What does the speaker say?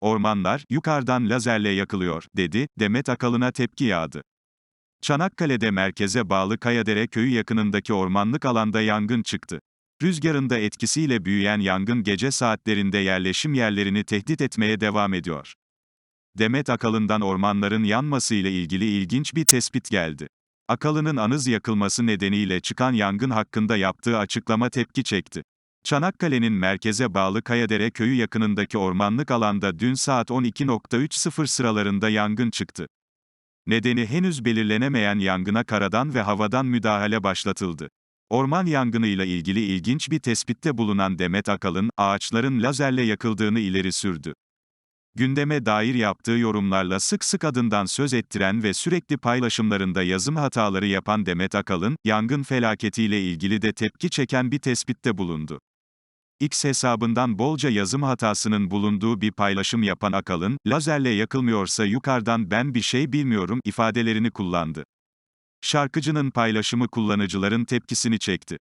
Ormanlar, yukarıdan lazerle yakılıyor, dedi, Demet Akalın'a tepki yağdı. Çanakkale'de merkeze bağlı Kayadere köyü yakınındaki ormanlık alanda yangın çıktı. Rüzgarın da etkisiyle büyüyen yangın gece saatlerinde yerleşim yerlerini tehdit etmeye devam ediyor. Demet Akalın'dan ormanların yanmasıyla ilgili ilginç bir tespit geldi. Akalı'nın anız yakılması nedeniyle çıkan yangın hakkında yaptığı açıklama tepki çekti. Çanakkale'nin merkeze bağlı Kayadere köyü yakınındaki ormanlık alanda dün saat 12.30 sıralarında yangın çıktı. Nedeni henüz belirlenemeyen yangına karadan ve havadan müdahale başlatıldı. Orman yangınıyla ilgili ilginç bir tespitte bulunan Demet Akalın, ağaçların lazerle yakıldığını ileri sürdü. Gündeme dair yaptığı yorumlarla sık sık adından söz ettiren ve sürekli paylaşımlarında yazım hataları yapan Demet Akalın, yangın felaketiyle ilgili de tepki çeken bir tespitte bulundu. X hesabından bolca yazım hatasının bulunduğu bir paylaşım yapan Akalın, lazerle yakılmıyorsa yukarıdan ben bir şey bilmiyorum ifadelerini kullandı. Şarkıcının paylaşımı kullanıcıların tepkisini çekti.